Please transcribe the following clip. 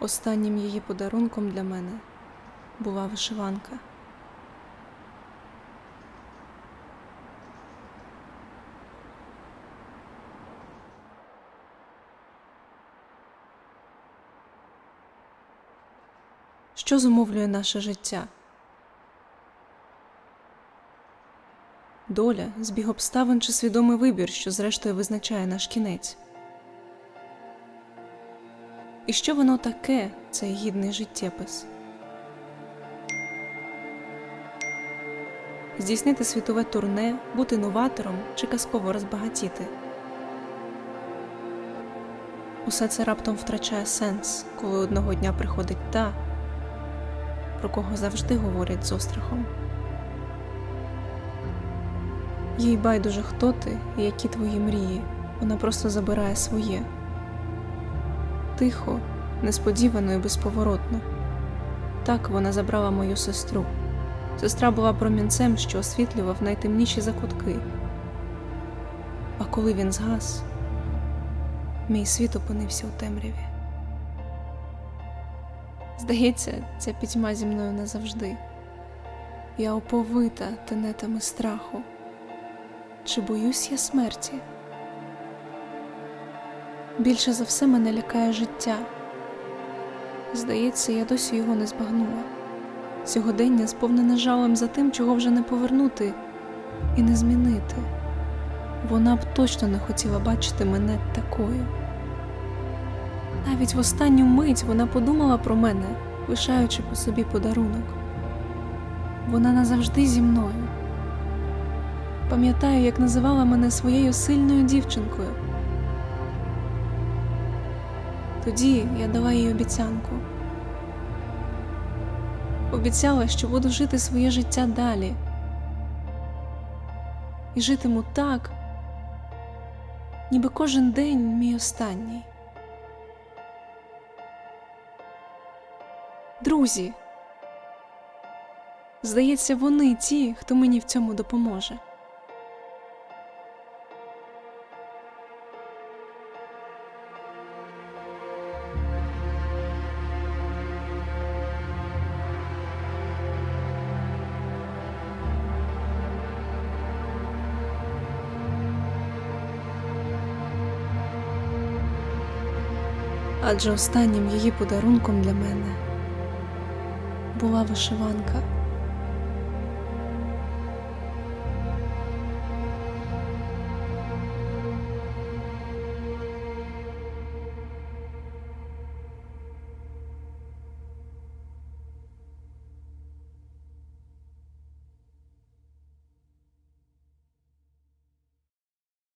Останнім її подарунком для мене була вишиванка. Що зумовлює наше життя? Доля, збіг обставин чи свідомий вибір, що зрештою визначає наш кінець. І що воно таке, цей гідний життєпис? Здійснити світове турне, бути новатором чи казково розбагатіти. Усе це раптом втрачає сенс, коли одного дня приходить та, про кого завжди говорять з острахом. Їй байдуже хто ти і які твої мрії, вона просто забирає своє. Тихо, несподівано і безповоротно. Так вона забрала мою сестру. Сестра була промінцем, що освітлював найтемніші закутки. А коли він згас, мій світ опинився у темряві. Здається, ця пітьма зі мною назавжди. Я оповита тенетами страху. Чи боюсь я смерті? Більше за все мене лякає життя. Здається, я досі його не збагнула. Сьогодення сповнене жалем за тим, чого вже не повернути і не змінити. Вона б точно не хотіла бачити мене такою. Навіть в останню мить вона подумала про мене, лишаючи по собі подарунок. Вона назавжди зі мною. Пам'ятаю, як називала мене своєю сильною дівчинкою. Тоді я дала їй обіцянку. Обіцяла, що буду жити своє життя далі. І житиму так, ніби кожен день мій останній. Друзі. Здається, вони ті, хто мені в цьому допоможе. Адже останнім її подарунком для мене була вишиванка.